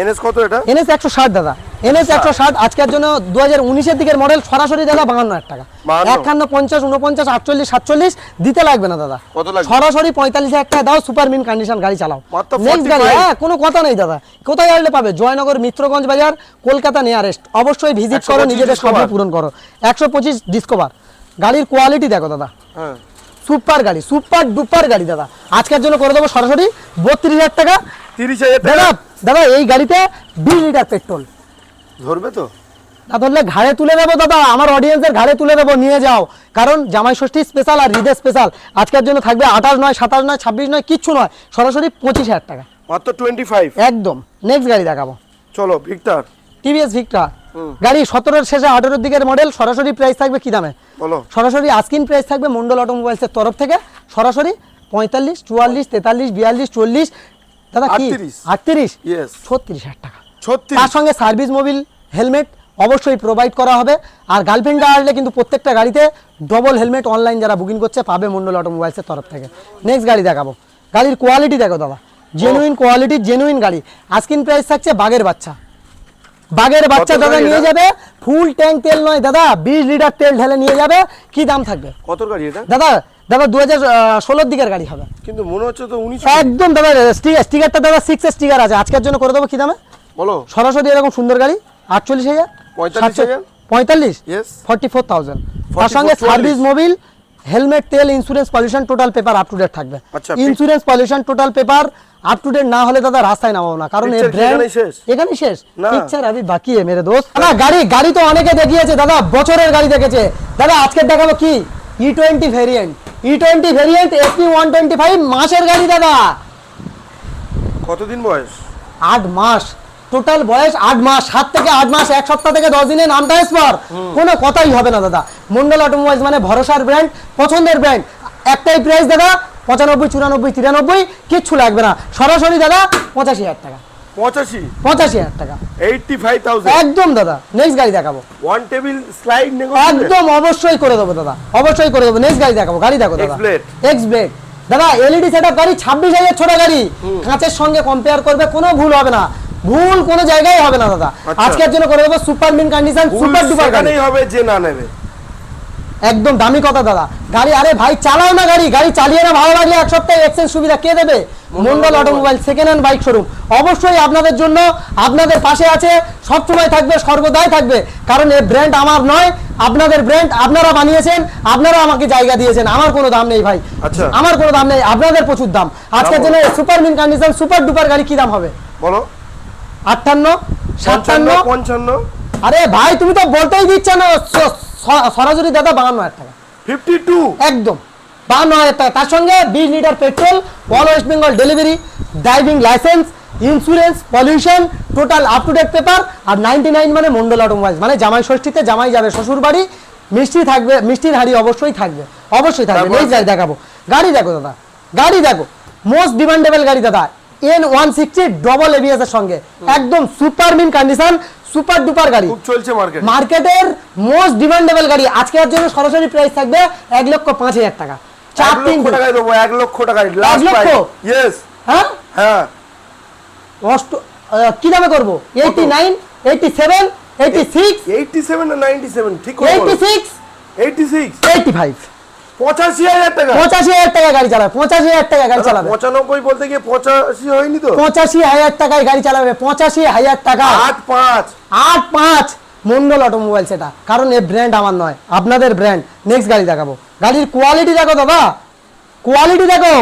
B: এনএস কত এটা?
A: এনএস একশো ষাট দাদা। এনএস একশো ষাট আজকের জন্য দু হাজার উনিশের দিকের মডেল সরাসরি দাদা বাহান্ন হাজার টাকা।
B: 52
A: একান্ন পঞ্চাশ উনপঞ্চাশ আটচল্লিশ সাতচল্লিশ দিতে লাগবে না দাদা।
B: কত লাগবে?
A: সরাসরি পঁয়তাল্লিশ হাজার টাকা দাও সুপার মিন কন্ডিশন গাড়ি চালাও। নেক্সট গাড়ি
B: 45
A: হ্যাঁ কোনো কথা নেই দাদা। কোথায় আসলে পাবে? জয়নগর মিত্রগঞ্জ বাজার কলকাতা নিয়ারেস্ট অবশ্যই ভিজিট করো
B: 125
A: নিজেদের স্বপ্ন পূরণ করো। একশো পঁচিশ ডিসকভার গাড়ির কোয়ালিটি দেখো দাদা।
B: হ্যাঁ।
A: সুপার গাড়ি সুপার ডুপার গাড়ি দাদা। আজকের জন্য করে দেবো সরাসরি বত্রিশ হাজার টাকা।
B: তিরিশ হাজার টাকা।
A: দাদা এই গাড়িতে বিশ লিটার পেট্রোল।
B: ধরবে তো।
A: না ধরলে ঘাড়ে তুলে দেবো দাদা আমার অডিয়েন্সের ঘাড়ে তুলে দেবো নিয়ে যাও। কারণ জামাই ষষ্ঠী স্পেশাল আর ঈদের স্পেশাল আজকের জন্য থাকবে আঠাশ নয় সাতাশ নয় ছাব্বিশ নয় কিচ্ছু নয় সরাসরি পঁচিশ হাজার টাকা।
B: মাত্র টোয়েন্টি ফাইভ
A: একদম। নেক্সট গাড়ি দেখাবো।
B: চলো ভিক্টর
A: টিভিএস ভিক্টর গাড়ি সতেরোর শেষে আঠেরোর দিকের মডেল সরাসরি প্রাইস থাকবে কি দামে?
B: বলো।
A: সরাসরি আস্কিন প্রাইস থাকবে মন্ডল অটোমোবাইলসের তরফ থেকে। সরাসরি পঁয়তাল্লিশ চুয়াল্লিশ তেতাল্লিশ বিয়াল্লিশ চল্লিশ দাদা কি?
B: 38
A: আটত্রিশ? ছত্রিশ হাজার টাকা।
B: ছত্রিশ।
A: তার সঙ্গে সার্ভিস মোবিল হেলমেট অবশ্যই প্রোভাইড করা হবে। আর গার্লফ্রেন্ডরা আসলে কিন্তু প্রত্যেকটা গাড়িতে ডবল হেলমেট অনলাইন যারা বুকিং করছে পাবে মন্ডল অটোমোবাইলসের তরফ থেকে। নেক্সট গাড়ি দেখাবো। গাড়ির কোয়ালিটি দেখো দাদা। জেনুইন কোয়ালিটি জেনুইন গাড়ি। আস্কিন প্রাইস থাকছে বাঘের বাচ্চা। বাঘের বাচ্চা দাদা নিয়ে যাবে ফুল ট্যাঙ্ক তেল নয় দাদা বিশ লিটার তেল ঢেলে নিয়ে যাবে। কি দাম থাকবে?
B: কত গাড়ি এটা?
A: দাদা দাদা দু হাজার ষোলোর দিকের গাড়ি হবে।
B: কিন্তু মনে হচ্ছে তো উনিশ
A: একদম দাদা স্টিকারটা দাদা সিক্স স্টিকার আছে। আজকের জন্য করে দেবো কি দামে?
B: বলো।
A: সরাসরি এরকম সুন্দর গাড়ি আটচল্লিশ হাজার পঁয়তাল্লিশ ফর্টি ফোর থাউজেন্ড তার সঙ্গে সার্ভিস মোবিল হেলমেট তেল insurance pollution total paper up to date থাকবে। Insurance pollution total paper up to date না হলে দাদা রাস্তায় নামাবো না। কারণ ব্র্যান্ড
B: এখানে শেষ?
A: পিকচার আমি বাকি মেরে দোস্ত হ্যাঁ। না গাড়ি গাড়ি তো অনেকে দেখিয়েছে দাদা বছরের গাড়ি দেখেছে। দাদা আজকে দেখাবো কি? E twenty variant E twenty variant SP one twenty five মাসের গাড়ি দাদা।
B: কতদিন বয়স?
A: আট মাস। টোটাল বয়স আট মাস। সাত থেকে আট মাস এক সপ্তাহ থেকে দশ দিনে নাম ট্রান্সফার কোনো কথাই হবে না দাদা। মন্ডল অটোমোবাইলস মানে ভরসার ব্র্যান্ড পছন্দের ব্র্যান্ড একটাই প্রাইস দাদা পঁচানব্বই চুরানব্বই তিরানব্বই কিচ্ছু লাগবে না। সরাসরি দাদা পঁচাশি হাজার টাকা।
B: পঁচাশি।
A: পঁচাশি হাজার টাকা।
B: এইটটি ফাইভ থাউজেন্ড
A: একদম দাদা নেক্সট গাড়ি দেখাবো।
B: ওয়ান টেবিল স্লাইড
A: একদম অবশ্যই করে দেবো দাদা অবশ্যই করে দেবো। নেক্সট গাড়ি দেখাবো গাড়ি দেখো দাদা। এক্স ব্লেড দাদা এলইডি সেটআপ গাড়ি ছাব্বিশ হাজার ছোট গাড়ি। কাঁচের সঙ্গে কম্পেয়ার করবে কোনো ভুল হবে না। ভুল কোনো জায়গায় হবে না দাদা।
B: আচ্ছা।
A: আজকের জন্য করে দেবো super mint condition super duper গাড়ি।
B: হবে যে না নেবে।
A: একদম দামি কথা দাদা। গাড়ি আরে ভাই চালাও না গাড়ি। গাড়ি চালিয়ে না ভালো লাগলে এক সপ্তাহে এক্সচেঞ্জ সুবিধা কে দেবে? Mondal automobile second hand bike showroom অবশ্যই আপনাদের জন্য আপনাদের পাশে আছে সবসময় থাকবে সর্বদাই থাকবে। কারণ এই ব্র্যান্ড আমার নয় আপনাদের ব্র্যান্ড আপনারা বানিয়েছেন আপনারা আমাকে জায়গা দিয়েছেন। আমার কোনো দাম নেই ভাই।
B: আচ্ছা।
A: আমার কোনো দাম নেই আপনাদের প্রচুর দাম। আজকের জন্য super mint condition super duper গাড়ি কি দাম হবে?
B: বলো।
A: আটান্ন সাতান্ন?
B: পঞ্চান্ন।
A: আরে ভাই তুমি তো বলতেই দিচ্ছ না। সরাসরি দাদা বাহান্ন হাজার টাকা।
B: ফিফটি টু
A: একদম। বাহান্ন হাজার টাকা। তার সঙ্গে বিশ litre petrol all West Bengal delivery driving licence insurance pollution total up to date paper R ninety nine মানে মন্ডল অটোমোবাইলস মানে জামাই ষষ্ঠীতে জামাই যাবে শ্বশুর বাড়ি মিষ্টি থাকবে মিষ্টির হাড়ি অবশ্যই থাকবে। অবশ্যই থাকবে? নেক্সট গাড়ি দেখাবো। গাড়ি দেখো দাদা। গাড়ি দেখো। মোস্ট ডিমান্ডেবল গাড়ি দাদা। N one sixty double ABS এর সঙ্গে। একদম super mint condition super duper গাড়ি।
B: খুব চলছে মার্কেট
A: মার্কেটের মোস্ট ডিমান্ডেবল গাড়ি। আজকের জন্য সরাসরি প্রাইস থাকবে এক লক্ষ পাঁচ হাজার টাকা। চার তিন
B: টাকায় দেবো এক লক্ষ টাকায়।
A: এক লক্ষ?
B: ইয়েস
A: হ্যাঁ?
B: হ্যাঁ।
A: অষ্ট কি দামে করব? Eighty nine eighty seven eighty six
B: eighty seven ninety seven ঠিক
A: eighty six
B: eighty six
A: eighty five
B: পঁচাশি হাজার টাকা।
A: পঁচাশি হাজার টাকা গাড়ি চালাবে পঁচাশি হাজার টাকা গাড়ি চালাবে।
B: পঁচানব্বই বলতে গিয়ে পঁচাশি হয়নি তো?
A: পঁচাশি হাজার টাকায় গাড়ি চালাবে পঁচাশি হাজার টাকা।
B: আট পাঁচ।
A: আট পাঁচ। মন্ডল অটোমোবাইল সেটা কারণ এ ব্র্যান্ড আমার নয় আপনাদের ব্র্যান্ড নেক্সট গাড়ি দেখাবো। গাড়ির কোয়ালিটি দেখো দাদা কোয়ালিটি দেখো।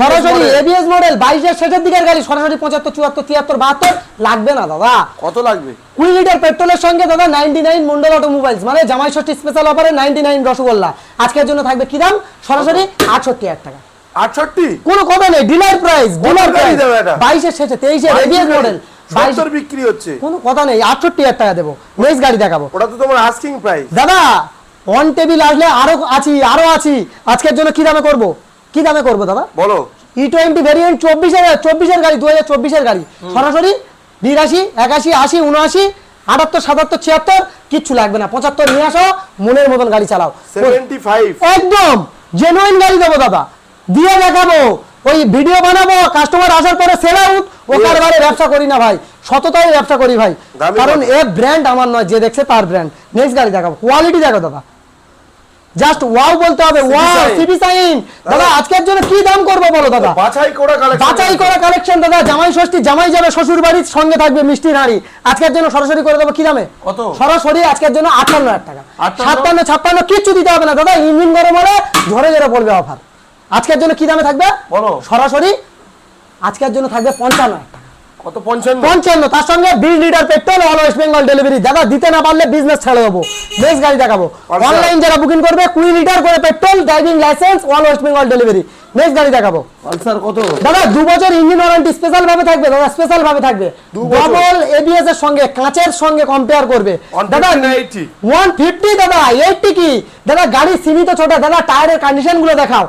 A: সরাসরি। এবিএস মডেল বাইশের শেষের দিকের গাড়ি সরাসরি পঁচাত্তর চুয়াত্তর তিয়াত্তর বাহাত্তর লাগবে না দাদা।
B: কত লাগবে?
A: কুড়ি লিটার পেট্রোলের সঙ্গে দাদা নাইনটি নাইন মন্ডল অটোমোবাইলস মানে জামাই ষষ্ঠী স্পেশাল অফারে নাইনটি নাইন রসগোল্লা। আজকের জন্য থাকবে কি দাম? সরাসরি আটষট্টি হাজার টাকা।
B: আটষট্টি?
A: কোনো কথা নেই ডিলার প্রাইস ডিলার প্রাইস
B: দেবে এটা?
A: বাইশের শেষে তেইশের এবিএস মডেল বাইশ
B: বিক্রি হচ্ছে।
A: কোনো কথা নেই আটষট্টি হাজার টাকা দেবো। নেক্সট গাড়ি দেখাবো।
B: ওটা তো তোমার আস্কিং প্রাইস
A: দাদা অন টেবিল আসলে আরও আছি আরও আছি। আজকের জন্য কি দামে করব? কি দামে করব দাদা?
B: বলো।
A: ই টোয়েন্টি ভেরিয়েন্ট চব্বিশের চব্বিশের গাড়ি দু হাজার চব্বিশের গাড়ি। সরাসরি বিরাশি একাশি আশি উনআশি আটাত্তর সাতাত্তর ছিয়াত্তর কিচ্ছু লাগবে না। পঁচাত্তর নিয়ে আসো মনের মতন গাড়ি চালাও। একদম জেনুইন গাড়ি দেবো দাদা। দিয়ে দেখাবো ওই ভিডিও বানাবো কাস্টমার আসার পরে সেল আউট ও. কারবারে ব্যবসা করি না ভাই। সততাই ব্যবসা করি ভাই। কারণ। এ ব্র্যান্ড আমার নয় যে দেখছে তার ব্র্যান্ড নেক্সট গাড়ি দেখাবো। কোয়ালিটি দেখো দাদা। জাস্ট ওয়াও বলতে হবে ওয়াও। সিপি সাইন দাদা। আজকের জন্য কি দাম করব বলো দাদা
B: বাছাই করা কালেকশন
A: বাছাই করা কালেকশন দাদা জামাই ষষ্ঠী জামাই যাবে শ্বশুর বাড়ির সঙ্গে থাকবে মিষ্টির হাঁড়ি আজকের জন্য সরাসরি করে দেবো কি দামে
B: কত?
A: সরাসরি আজকের জন্য আটান্ন হাজার টাকা
B: আটান্ন?
A: সাতান্ন ছাপ্পান্ন কিচ্ছু দিতে হবে না দাদা ইঞ্জিন গরম হলে ঝরে ঝরে পড়বে অফার আজকের জন্য কি দামে থাকবে
B: বলো।
A: সরাসরি আজকের জন্য থাকবে পঞ্চান্ন হাজার টাকা
B: কত পঞ্চান্ন?
A: পঞ্চান্ন তার সঙ্গে বিশ litre petrol all West Bengal delivery দাদা দিতে না পারলে বিজনেস ছেড়ে দেবো। নেক্সট গাড়ি দেখাবো।
B: আচ্ছা।
A: অনলাইন যারা বুকিং করবে কুড়ি লিটার করে petrol driving licence all West Bengal delivery next গাড়ি দেখাবো।
B: পালসার কত?
A: দাদা দু বছর ইঞ্জিন ওয়ারেন্টি স্পেশাল ভাবে থাকবে দাদা স্পেশাল ভাবে থাকবে। ডবল এবিএস এর সঙ্গে কাঁচের সঙ্গে কম্পেয়ার করবে। দাদা
B: না 80?
A: 150 দাদা 80 কি? দাদা গাড়ি সীমিত ছোট দাদা টায়ারের কন্ডিশনগুলো দেখাও।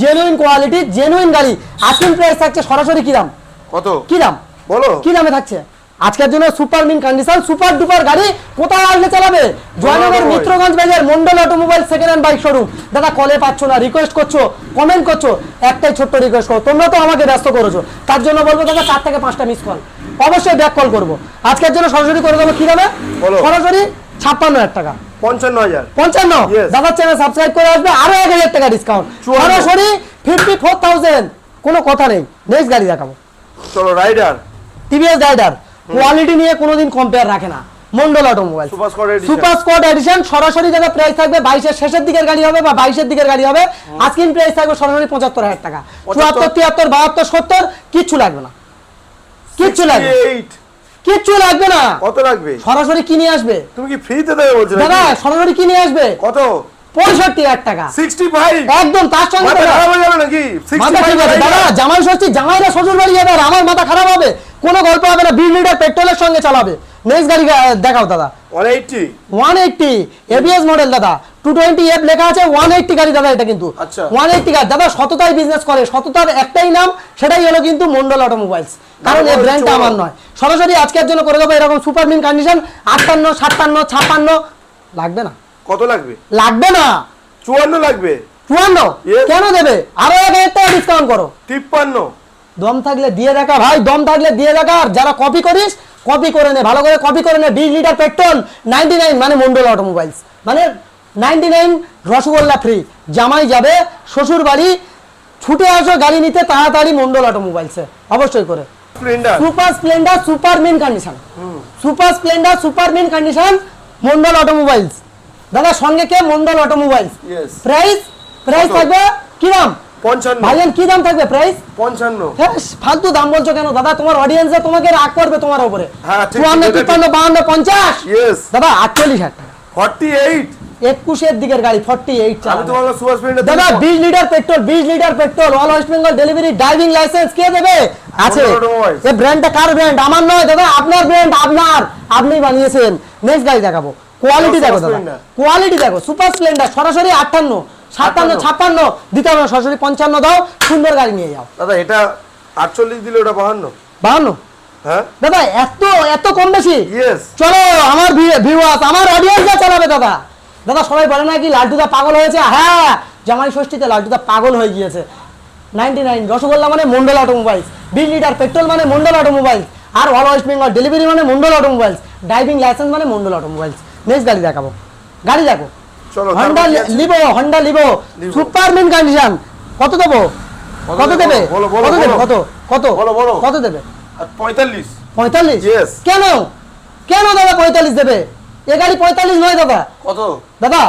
A: জেনুইন কোয়ালিটি জেনুইন গাড়ি। আজকের প্রাইস থাকছে সরাসরি কি দাম?
B: কত?
A: কি দাম?
B: বলো।
A: কি দামে থাকছে? আজকের জন্য super mint condition super duper গাড়ি কোথায় আসলে চালাবে? জয়নগর মিত্রগঞ্জ বাজার Mondal automobile second hand bike showroom দাদা কলে পাচ্ছ না রিকোয়েস্ট করছ কমেন্ট করছ একটাই ছোট্ট রিকোয়েস্ট করো। তোমরা তো আমাকে ব্যস্ত করেছ। তার জন্য বলব দাদা চার থেকে পাঁচটা মিস কল অবশ্যই ব্যাক কল করব। আজকের জন্য সরাসরি করে দেবো কি দামে
B: বলো।
A: সরাসরি ছাপ্পান্ন হাজার টাকা।
B: পঞ্চান্ন হাজার।
A: পঞ্চান্ন. দাদার চ্যানেল সাবস্ক্রাইব করে আসবে আরও এক হাজার টাকা ডিসকাউন্ট সরাসরি ফিফটি ফোর থাউজেন্ড কোনো কথা নেই। নেক্সট গাড়ি দেখাবো।
B: চলো রাইডার
A: টিভিএস রাইডার কোয়ালিটি নিয়ে কোনোদিন কম্পেয়ার রাখে না। Mondal automobile super squad edition সরাসরি যারা প্রাইস থাকবে বাইশের শেষের দিকের গাড়ি হবে বা বাইশের দিকের গাড়ি হবে আজকিন প্রাইস থাকবে সরাসরি পঁচাত্তর হাজার টাকা। চুয়াত্তর তিয়াত্তর বাহাত্তর সত্তর কিচ্ছু লাগবে না। কিচ্ছু লাগবে না।
B: 68
A: কিচ্ছু লাগবে না।
B: কত লাগবে?
A: সরাসরি কিনে আসবে।
B: তুমি কি ফ্রিতে দেবে বলছো?
A: দাদা সরাসরি কিনে আসবে।
B: কত?
A: পঁয়ষট্টি হাজার টাকা।
B: সিক্সটি ফাইভ
A: একদম তার সঙ্গে দাদা। জামাই ষষ্ঠী জামাইরা শ্বশুর বাড়ি যাবে আর আমার মাথা খারাপ হবে। কোনো গল্প হবে না বিশ লিটার পেট্রোলের সঙ্গে চালাবে। নেক্সট গাড়ি দেখাও দাদা।
B: One eighty.
A: One eighty ABS model দাদা। টু টোয়েন্টি এফ লেখা আছে ওয়ান এইটটি গাড়ি দাদা এটা কিন্তু।
B: আচ্ছা।
A: ওয়ান এইটটি গাড়ি দাদা সততায় বিজনেস করে সততার একটাই নাম সেটাই হলো কিন্তু মন্ডল অটোমোবাইলস কারণ এই ব্র্যান্ডটা আমার নয়। সরাসরি আজকের জন্য করে দেবো এরকম সুপার মিন কন্ডিশন আটান্ন সাতান্ন ছাপ্পান্ন। লাগবে না।
B: কত লাগবে?
A: লাগবে না।
B: চুয়ান্ন লাগবে।
A: চুয়ান্ন. কেন দেবে? আরও এক হাজার টাকা ডিসকাউন্ট করো।
B: তিপ্পান্ন।
A: দম থাকলে দিয়ে দেখা ভাই দম থাকলে দিয়ে দেখার যারা কপি করিস কপি করে নে ভালো করে কপি করে নে। বিশ লিটার পেট্রোল নাইনটি নাইন মানে মন্ডল অটোমোবাইলস মানে নাইনটি নাইন রসগোল্লা ফ্রি জামাই যাবে শ্বশুর বাড়ি ছুটে আসো গাড়ি নিতে তাড়াতাড়ি মন্ডল অটোমোবাইলসে অবশ্যই করে। Super Splendor super mint condition super Splendor super mint condition Mondal automobiles দাদা সঙ্গে কে? মন্ডল অটোমোবাইলস প্রাইস প্রাইস থাকবে কিরাম?
B: 55
A: ভাইজান কি দাম থাকবে প্রাইস
B: 55
A: হ্যাঁ ফালতু দাম বলছো কেন? দাদা তোমার তোমাকে রাগ করবে তোমার উপরে।
B: হ্যাঁ
A: 50
B: यस
A: দাদা 48 দিকের গাড়ি দাদা বিশ লিটার পেট্রোল বিশ litre petrol all West Bengal delivery driving licence কে দেবে? আছে। এই ব্র্যান্ডটা কার ব্র্যান্ড আমার নয় দাদা আপনার ব্র্যান্ড আপনার। আপনি বানিয়েছেন। নেক্সট গাড়ি দেখাবো। কোয়ালিটি দেখো দাদা। কোয়ালিটি দেখো সুপার স্প্লেন্ডার সরাসরি আটান্ন। সাতান্ন ছাপ্পান্ন। দিতে হবে না, সরাসরি পঞ্চান্ন দাও সুন্দর গাড়ি নিয়ে যাও।
B: দাদা এটা আটচল্লিশ দিলে ওটা বাহান্ন।
A: বাহান্ন?
B: হ্যাঁ?
A: দাদা এত এত কম বেশি? চলো আমার ভিউয়ার্স আমার অডিয়েন্স যা চালাবে দাদা। দাদা সবাই বলে না কি লাড্ডুদা পাগল হয়েছে? হ্যাঁ জামাই ষষ্ঠীতে লাড্ডুদা পাগল হয়ে গিয়েছে। নাইনটি নাইন রসগোল্লা মানে মন্ডল অটোমোবাইলস বিশ লিটার পেট্রোল মানে মন্ডল অটোমোবাইলস আর অল ওয়েস্ট বেঙ্গল ডেলিভারি মানে মন্ডল অটোমোবাইলস ড্রাইভিং লাইসেন্স মানে মন্ডল অটোমোবাইলস নেক্সট গাড়ি দেখাবো। গাড়ি দেখো হন্ডা
B: তারপর কি আছে?
A: Livo Honda Livo.
B: Livo.
A: Condition. কত দেবো?
B: কত
A: কত
B: দেবে?
A: দেবে?
B: বলো, বলো,
A: কত দেবে? কত? কত?
B: বলো, বলো।
A: কত দেবে?
B: পঁয়তাল্লিশ।
A: পঁয়তাল্লিশ? কেন? কেন দাদা পঁয়তাল্লিশ দেবে? এ গাড়ি পঁয়তাল্লিশ নয় দাদা।
B: কত?
A: দাদা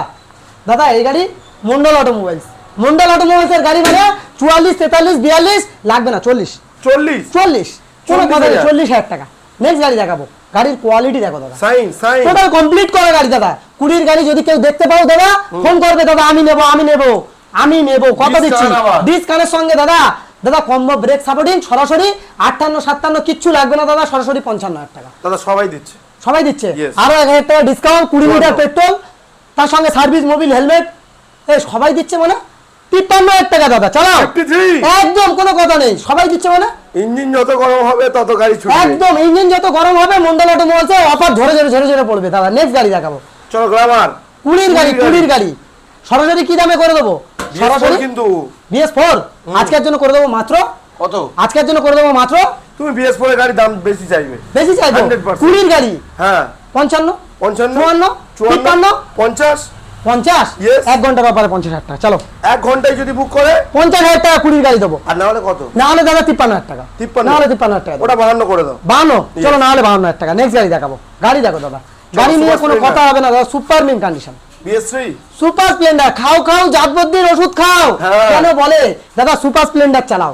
A: দাদা এই গাড়ি মন্ডল অটোমোবাইলস মন্ডল অটোমোবাইলসের গাড়ি মানে চুয়াল্লিশ তেতাল্লিশ বিয়াল্লিশ লাগবে না চল্লিশ।
B: চল্লিশ।
A: চল্লিশ। কোনো কথা। চল্লিশ হাজার টাকা। নেক্সট গাড়ি দেখাবো। গাড়ির কোয়ালিটি দেখো দাদা।
B: সাইন সাইন
A: টোটাল কমপ্লিট করা গাড়ি দাদা। কুড়ির গাড়ি যদি কেউ দেখতে পাও দাদা ফোন করবে দাদা আমি নেব আমি নেব আমি নেব কত দিচ্ছি?
B: আবার।
A: ডিসকাউন্টের সঙ্গে দাদা দাদা কম্বো ব্রেক সাপোর্টিং সরাসরি আটান্ন সাতান্ন কিচ্ছু লাগবে না দাদা সরাসরি পঞ্চান্ন হাজার টাকা।
B: দাদা সবাই দিচ্ছে।
A: সবাই দিচ্ছে? আরও এক হাজার টাকা ডিসকাউন্ট কুড়ি। লিটার পেট্রোল তার সঙ্গে সার্ভিস মোবিল হেলমেট এই সবাই দিচ্ছে মানে? তিপ্পান্ন হাজার টাকা দাদা
B: 53
A: একদম কোনো কথা নেই। সবাই দিচ্ছে মানে?
B: ইঞ্জিন যত গরম হবে তত গাড়ি ছুটবে।
A: একদম ইঞ্জিন যত গরম হবে মন্ডল অটোমোবাইলসে অফার ঝরে ঝরে ঝরে ঝরে পড়বে দাদা। নেক্সট গাড়ি দেখাবো।
B: চলো গ্রামার।
A: কুড়ির গাড়ি কুড়ির গাড়ি। সরাসরি কি দামে করে দেবো? সরাসরি?
B: কিন্তু।
A: BS four? আজকের জন্য করে দেবো মাত্র?
B: কত?
A: আজকের জন্য করে দেবো মাত্র?
B: তুমি বিএস ফোর গাড়ির দাম বেশি চাইবে।
A: বেশি চাইব?
B: 100%
A: কুড়ির গাড়ি?
B: হ্যাঁ।
A: পঞ্চান্ন?
B: পঞ্চান্ন
A: চুয়ান্ন তিপ্পান্ন?
B: পঞ্চাশ?
A: পঞ্চাশ? এক ঘণ্টা ব্যাপারে পঞ্চাশ হাজার টাকা। চলো।
B: এক ঘন্টায় যদি বুক করে?
A: পঞ্চাশ হাজার টাকা কুড়ির গাড়ি দেবো।
B: আর না কত?
A: না দাদা তিপ্পান্ন হাজার টাকা।
B: 53
A: না তিপ্পান্ন হাজার টাকা
B: ওটা বাহান্ন করে দাও।
A: বাহান্ন? চলো না বাহান্ন হাজার টাকা। নেক্সট গাড়ি দেখাবো। গাড়ি দেখো দাদা। গাড়ি নিয়ে কোনো কথা হবে না দাদা। Super mint condition super Splendor খাও খাও জাতবদ্দির ওষুধ খাও।
B: হ্যাঁ।
A: কেন বলে? দাদা সুপার স্প্লেন্ডার চালাও।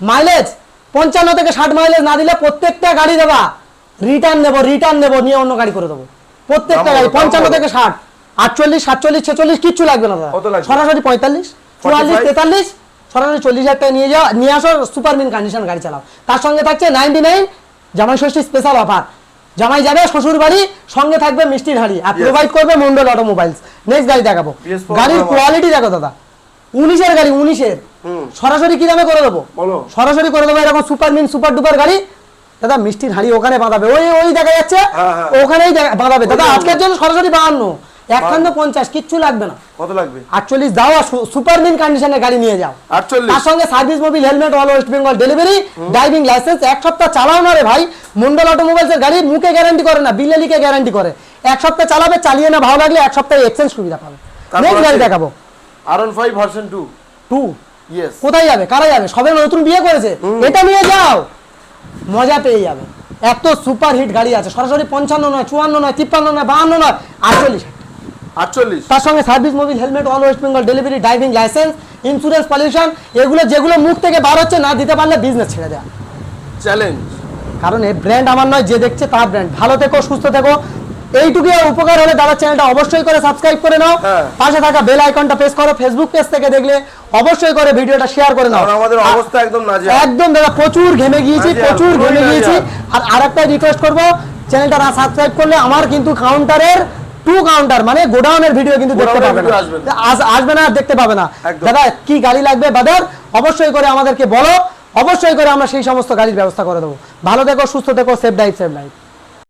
A: মাইলেজ পঞ্চান্ন থেকে ষাট মাইলেজ না দিলে প্রত্যেকটা গাড়ি দাদা রিটার্ন নেব রিটার্ন নেব নিয়ে অন্য গাড়ি করে দেবো। প্রত্যেকটা গাড়ি পঞ্চান্ন থেকে ষাট। আটচল্লিশ সাতচল্লিশ ছেচল্লিশ কিচ্ছু লাগবে না দাদা। সরাসরি পঁয়তাল্লিশ চুয়াল্লিশ তেতাল্লিশ সরাসরি চল্লিশ হাজার টাকা নিয়ে যাও নিয়ে আসো সুপার মিন কন্ডিশন গাড়ি চালাও। তার সঙ্গে থাকছে নাইনটি নাইন জামাই ষষ্ঠী স্পেশাল অফার জামাই যাবে শ্বশুর বাড়ি সঙ্গে থাকবে মিষ্টির হাড়ি আর প্রোভাইড করবে মন্ডল অটোমোবাইলস নেক্সট গাড়ি দেখাবো। গাড়ির কোয়ালিটি দেখো দাদা। উনিশের গাড়ি উনিশের। সরাসরি কি দামে করে দেবো? সরাসরি করে দেবো এরকম সুপার মিন সুপার ডুপার গাড়ি। দাদা মিষ্টির হাড়ি ওখানে বাঁধাবে। ওই ওই দেখা যাচ্ছে।
B: হ্যাঁ, হ্যাঁ।
A: ওখানেই বাঁধাবে। দাদা আজকের জন্য সরাসরি বাহান্ন। একখান্ন পঞ্চাশ কিচ্ছু লাগবে না।
B: কত লাগবে?
A: আটচল্লিশ কন্ডিশনের গাড়ি নিয়ে যাও।
B: আটচল্লিশ।
A: তার সঙ্গে service Mobil helmet all West Bengal delivery driving licence এক সপ্তাহ চালাও না রে ভাই। মন্ডল অটোমোবাইলসের গাড়ি মুখে গ্যারান্টি করে না বিলে লিখে গ্যারান্টি করে। এক সপ্তাহ চালাবে চালিয়ে না ভালো লাগলে এক সপ্তাহে এক্সচেঞ্জ সুবিধা পাবে। নেক্সট গাড়ি দেখাবো।
B: R one five version two
A: two কোথায় যাবে? কারা যাবে? সবে নতুন বিয়ে করেছে। এটা নিয়ে যাও। মজা পেয়ে যাবে। এত সুপার হিট গাড়ি আছে। সরাসরি পঞ্চান্ন নয় চুয়ান্ন নয় তিপ্পান্ন নয় বাহান্ন নয় আটচল্লিশ।
B: আটচল্লিশ।
A: তার সঙ্গে service Mobil helmet all West Bengal delivery driving licence insurance pollution এগুলো যেগুলো মুখ থেকে বার হচ্ছে না দিতে পারলে বিজনেস ছেড়ে দেয়।
B: চ্যালেঞ্জ
A: কারণ এই ব্র্যান্ড আমার নয় যে দেখছে তার ব্র্যান্ড ভালো থেকো সুস্থ থেকো। এইটুকু উপকার হলে দাদা চ্যানেলটা অবশ্যই করে সাবস্ক্রাইব করে নাও।
B: হ্যাঁ।
A: পাশে থাকা বেল আইকনটা প্রেস করো ফেসবুক পেজ থেকে দেখলে অবশ্যই করে ভিডিওটা শেয়ার করে নাও।
B: আমাদের অবস্থা একদম নাজে
A: একদম দাদা প্রচুর ঘেমে গিয়েছি প্রচুর ঘেমে গিয়েছি। আর আরেকটা রিকোয়েস্ট করব চ্যানেলটা না সাবস্ক্রাইব করলে আমার কিন্তু কাউন্টারের টু কাউন্টার মানে গোডাউনের ভিডিও কিন্তু দেখতে পাবে না।
B: আসবে না।
A: দেখতে পাবে না। দাদা কি গাড়ি লাগবে? বাদার অবশ্যই করে আমাদেরকে বলো। অবশ্যই করে আমরা সেই সমস্ত গাড়ির ব্যবস্থা করে দেবো। ভালো থেকো সুস্থ থেকো সেফ ডাইট সেফ লাইফ